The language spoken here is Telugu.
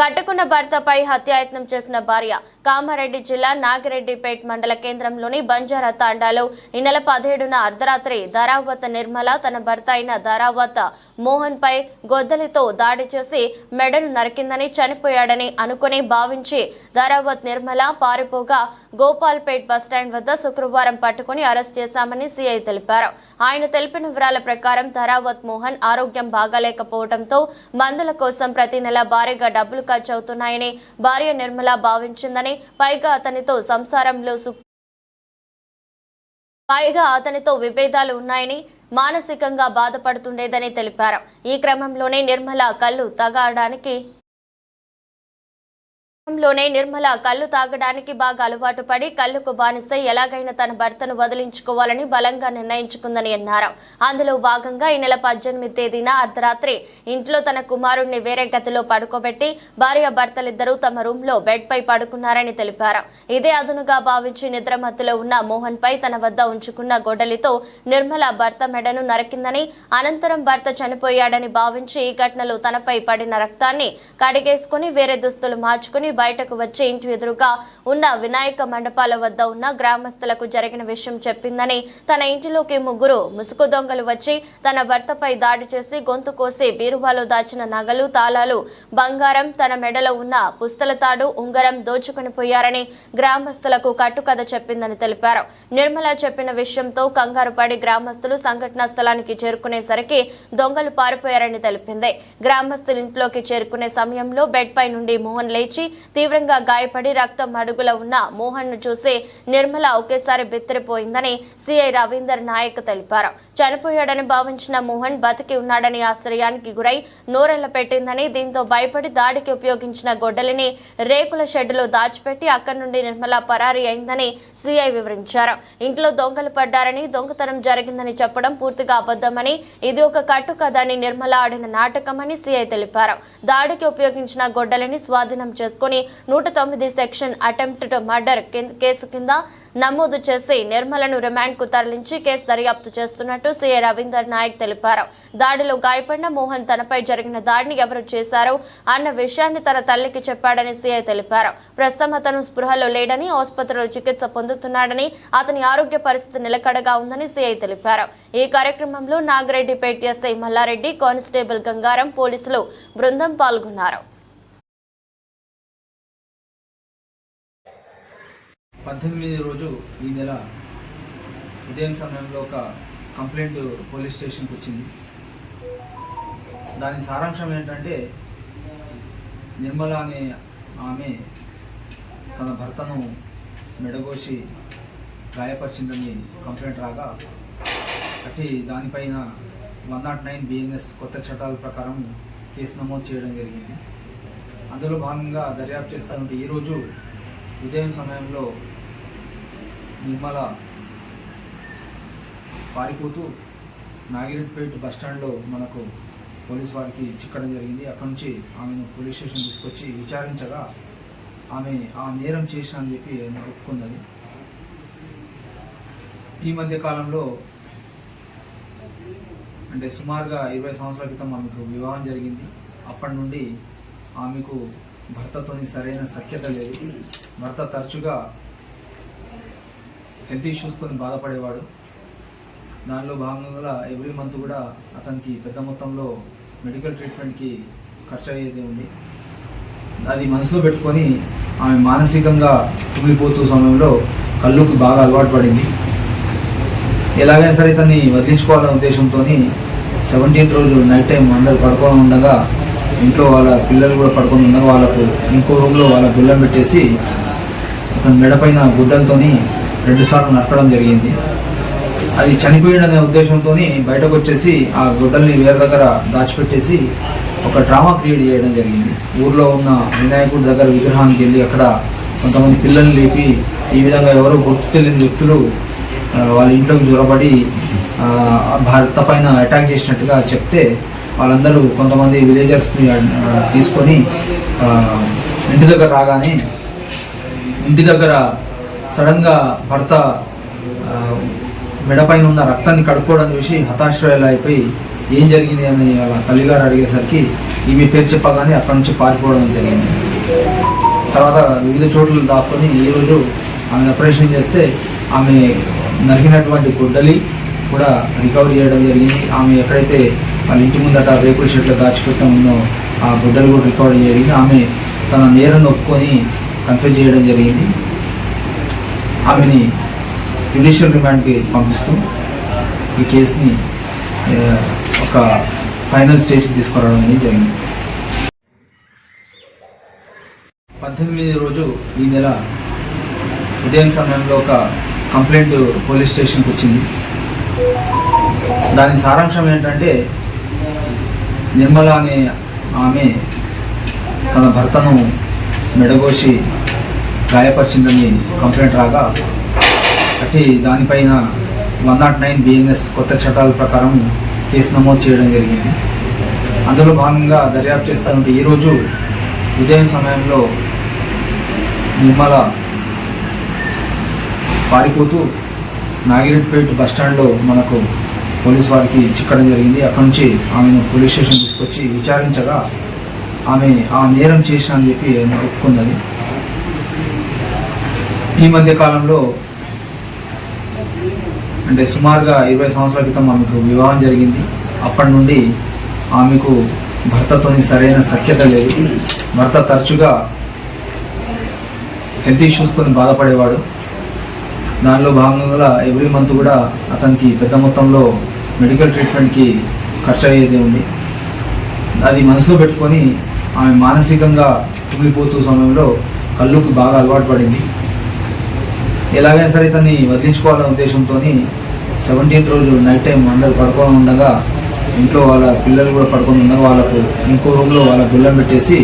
కట్టుకున్న భర్తపై హత్యాయత్నం చేసిన భార్య కామారెడ్డి జిల్లా నాగిరెడ్డిపేట్ మండల కేంద్రంలోని బంజారా తాండాలో ఈ నెల పదిహేడున అర్ధరాత్రి ధరావత్ నిర్మల తన భర్త అయిన ధరావత్ మోహన్ పై గొద్దలితో దాడి చేసి మెడను నరికిందని చనిపోయాడని అనుకుని భావించి ధరావత్ నిర్మల పారిపోగా గోపాల్పేట్ బస్టాండ్ వద్ద శుక్రవారం పట్టుకుని అరెస్ట్ చేశామని సీఐ తెలిపారు. ఆయన తెలిపిన వివరాల ప్రకారం ధరావత్ మోహన్ ఆరోగ్యం బాగాలేకపోవడంతో మందుల కోసం ప్రతి నెల భారీగా డబ్బులు ఖర్చు అవుతున్నాయని భార్య నిర్మల భావించిందని పైగా అతనితో సంసారంలో పైగా అతనితో విభేదాలు ఉన్నాయని మానసికంగా బాధపడుతుండేదని తెలిపారు. ఈ క్రమంలోనే నిర్మల కళ్ళు తగడానికి లోనే నిర్మల కళ్ళు తాగడానికి బాగా అలవాటు పడి కళ్ళుకు బానిసై ఎలాగైనా తన భర్తను వదిలించుకోవాలని బలంగా నిర్ణయించుకుందని అన్నారు. అందులో భాగంగా ఈ నెల పద్దెనిమిది తేదీన అర్ధరాత్రి ఇంట్లో తన కుమారుణ్ణి వేరే గదిలో పడుకోబెట్టి భార్య భర్తలిద్దరూ తమ రూమ్లో బెడ్ పై పడుకున్నారని తెలిపారు. ఇదే అదునుగా భావించి నిద్రమత్తులో ఉన్న మోహన్ పై తన వద్ద ఉంచుకున్న గొడలితో నిర్మల భర్త మెడను నరికిందని అనంతరం భర్త చనిపోయాడని భావించి ఈ ఘటనలో తనపై పడిన రక్తాన్ని కడిగేసుకుని వేరే దుస్తులు మార్చుకుని బయటకు వచ్చి ఇంటి ఎదురుగా ఉన్న వినాయక మండపాల వద్ద ఉన్న గ్రామస్తులకు జరిగిన విషయం చెప్పిందని తన ఇంటిలోకి ముగ్గురు ముసుగు దొంగలు వచ్చి తన భర్తపై దాడి చేసి గొంతు కోసి బీరువాలో దాచిన నగలు తాళాలు బంగారం తన మెడలో ఉన్న పుస్తల తాడు ఉంగరం దోచుకుని పోయారని గ్రామస్తులకు కట్టుకథ చెప్పిందని తెలిపారు. నిర్మల చెప్పిన విషయంతో కంగారు పడి గ్రామస్తులు సంఘటనా స్థలానికి చేరుకునేసరికి దొంగలు పారిపోయారని తెలిపింది. గ్రామస్తులు ఇంట్లోకి చేరుకునే సమయంలో బెడ్ పై నుండి మోహన్ లేచి తీవ్రంగా గాయపడి రక్తం అడుగుల ఉన్న మోహన్ను చూసి నిర్మల ఒకేసారి బెత్తిరిపోయిందని సిఐ రవీందర్ నాయక్ తెలిపారు. చనిపోయాడని భావించిన మోహన్ బతికి ఉన్నాడని ఆశ్చర్యానికి గురై నోరెళ్ళ పెట్టిందని దీంతో భయపడి దాడికి ఉపయోగించిన గొడ్డలిని రేకుల షెడ్డులో దాచిపెట్టి అక్కడి నుండి నిర్మల పరారీ అయిందని సిఐ వివరించారు. ఇంట్లో దొంగలు పడ్డారని దొంగతనం జరిగిందని చెప్పడం పూర్తిగా అబద్ధమని ఇది ఒక కట్టుకథని నిర్మల ఆడిన నాటకమని సిఐ తెలిపారు. దాడికి ఉపయోగించిన గొడ్డలిని స్వాధీనం చేసుకుని నూట తొమ్మిది సెక్షన్ అటెంప్ట్ మర్డర్ కేసు కింద నమోదు చేసి నిర్మలను రిమాండ్కు తరలించి కేసు దర్యాప్తు చేస్తున్నట్టు సీఏ రవీందర్ నాయక్ తెలిపారు. దాడిలో గాయపడిన మోహన్ తనపై జరిగిన దాడిని ఎవరు చేశారో అన్న విషయాన్ని తన తల్లికి చెప్పాడని సీఐ తెలిపారు. ప్రస్తుతం అతను స్పృహలో లేడని ఆసుపత్రిలో చికిత్స పొందుతున్నాడని అతని ఆరోగ్య పరిస్థితి నిలకడగా ఉందని సీఐ తెలిపారు. ఈ కార్యక్రమంలో నాగిరెడ్డిపేట ఎస్ఐ మల్లారెడ్డి కానిస్టేబుల్ గంగారం పోలీసులు బృందం పాల్గొన్నారు. పద్దెనిమిది రోజు ఈ నెల ఉదయం సమయంలో ఒక కంప్లైంట్ పోలీస్ స్టేషన్కి వచ్చింది. దాని సారాంశం ఏంటంటే నిర్మల అనే ఆమె తన భర్తను మెడగోసి గాయపరిచిందని కంప్లైంట్ రాగా అట్టి దానిపైన వన్ నాట్ నైన్ బిఎన్ఎస్ కొత్త చట్టాల ప్రకారం కేసు నమోదు చేయడం జరిగింది. అందులో భాగంగా దర్యాప్తు చేస్తానంటే ఈరోజు ఉదయం సమయంలో నిర్మల పారిపోతూ నాగిరెడ్డిపేట బస్ స్టాండ్లో మనకు పోలీస్ వారికి చిక్కడం జరిగింది. అక్కడి నుంచి ఆమెను పోలీస్ స్టేషన్ తీసుకొచ్చి విచారించగా ఆమె ఆ నేరం చేసిన అని చెప్పి ఒప్పుకున్నది ఈ మధ్య కాలంలో అంటే సుమారుగా ఇరవై సంవత్సరాల క్రితం ఆమెకు వివాహం జరిగింది. అప్పటి నుండి ఆమెకు భర్తతో సరైన సఖ్యత లేదు. భర్త తరచుగా హెల్త్ ఇష్యూస్తో బాధపడేవాడు. దానిలో భాగంగా ఎవ్రీ మంత్ కూడా అతనికి పెద్ద మొత్తంలో మెడికల్ ట్రీట్మెంట్కి ఖర్చు అయ్యేది ఉంది. అది మనసులో పెట్టుకొని ఆమె మానసికంగా కుమిలిపోతూ సమయంలో కళ్ళుకి బాగా అలవాటు పడింది. ఎలాగైనా సరే తన్ని వదిలించుకోవాలనే ఉద్దేశంతో సెవెంటీన్త్ రోజు నైట్ టైం అందరు పడుకొని ఉండగా ఇంట్లో వాళ్ళ పిల్లలు కూడా పడుకొని ఉన్నారు వాళ్ళకు ఇంకో రూమ్లో వాళ్ళ గుళ్ళం పెట్టేసి అతని మెడపైన గుడ్డంతో రెండుసార్లు నరకడం జరిగింది. అది చనిపోయాడనే ఉద్దేశంతో బయటకు వచ్చేసి ఆ గుడ్డల్ని వేరే దగ్గర దాచిపెట్టేసి ఒక డ్రామా క్రియేట్ చేయడం జరిగింది. ఊర్లో ఉన్న వినాయకుడి దగ్గర విగ్రహానికి వెళ్ళి అక్కడ కొంతమంది పిల్లల్ని లేపి ఈ విధంగా ఎవరో గుర్తు తెలియని వ్యక్తులు వాళ్ళ ఇంట్లోకి జ్వరపడి భర్త పైన అటాక్ చేసినట్టుగా చెప్తే వాళ్ళందరూ కొంతమంది విలేజర్స్ని తీసుకొని ఇంటి దగ్గర రాగానే ఇంటి దగ్గర సడన్గా భర్త మెడపైన ఉన్న రక్తాన్ని కడుక్కోవడం చూసి హతాశ్రయాలు అయిపోయి ఏం జరిగింది అని వాళ్ళ తల్లిగారు అడిగేసరికి ఈమె పేరు చెప్పగానే అక్కడి నుంచి పారిపోవడం జరిగింది. తర్వాత వివిధ చోట్ల దాక్కుని ఈరోజు ఆమె ఆపరేషన్ చేస్తే ఆమె నరికినటువంటి గుడ్డలి కూడా రికవరీ చేయడం జరిగింది. ఆమె ఎక్కడైతే వాళ్ళ ఇంటి ముందట రేకుల షెడ్లో దాచిపెట్టడం ఉందో ఆ గుడ్డలు కూడా రికార్డ్ జరిగింది. ఆమె తన నేరం ఒప్పుకొని కన్ఫ్యూజ్ చేయడం జరిగింది. ఆమెని జ్యుడిషియల్ రిమాండ్కి పంపిస్తూ ఈ కేసుని ఒక ఫైనల్ స్టేజ్కి తీసుకురావడం అనేది జరిగింది. పద్దెనిమిది రోజు ఈ నెల ఉదయం సమయంలో ఒక కంప్లైంట్ పోలీస్ స్టేషన్కి వచ్చింది. దాని సారాంశం ఏంటంటే నిర్మల అనే ఆమె తన భర్తను మెడగోసి గాయపరిచిందని కంప్లైంట్ రాగా అట్టి దానిపైన వన్ నాట్ నైన్ బిఎన్ఎస్ కొత్త చట్టాల ప్రకారం కేసు నమోదు చేయడం జరిగింది. అందులో భాగంగా దర్యాప్తు చేస్తూ ఉంటే ఈరోజు ఉదయం సమయంలో నిర్మల పారిపోతూ నాగిరెడ్డిపేట బస్టాండ్లో మనకు పోలీస్ వారికి చిక్కడం జరిగింది. అక్కడి నుంచి ఆమెను పోలీస్ స్టేషన్ తీసుకొచ్చి విచారించగా ఆమె ఆ నేరం చేసిన అని చెప్పి ఒప్పుకున్నది. ఈ మధ్య కాలంలో అంటే సుమారుగా ఇరవై సంవత్సరాల క్రితం ఆమెకు వివాహం జరిగింది. అప్పటి నుండి ఆమెకు భర్తతోని సరైన సఖ్యత లేదు. భర్త తరచుగా హెల్త్ ఇష్యూస్తో బాధపడేవాడు. దానిలో భాగంగా ఎవ్రీ మంత్ కూడా అతనికి పెద్ద మొత్తంలో మెడికల్ ట్రీట్మెంట్కి ఖర్చు అయ్యేది ఉంది. అది మనసులో పెట్టుకొని ఆమె మానసికంగా కుమిలిపోతూ సమయంలో కళ్ళుకు బాగా అలవాటు పడింది. ఎలాగైనా సరే తన్ని వదిలించుకోవాలనే ఉద్దేశంతో సెవెంటీన్త్ రోజు నైట్ టైం అందరు పడుకొని ఉండగా ఇంట్లో వాళ్ళ పిల్లలు కూడా పడుకొని ఉండగా వాళ్ళకు ఇంకో రూమ్లో వాళ్ళ గుళ్ళం పెట్టేసి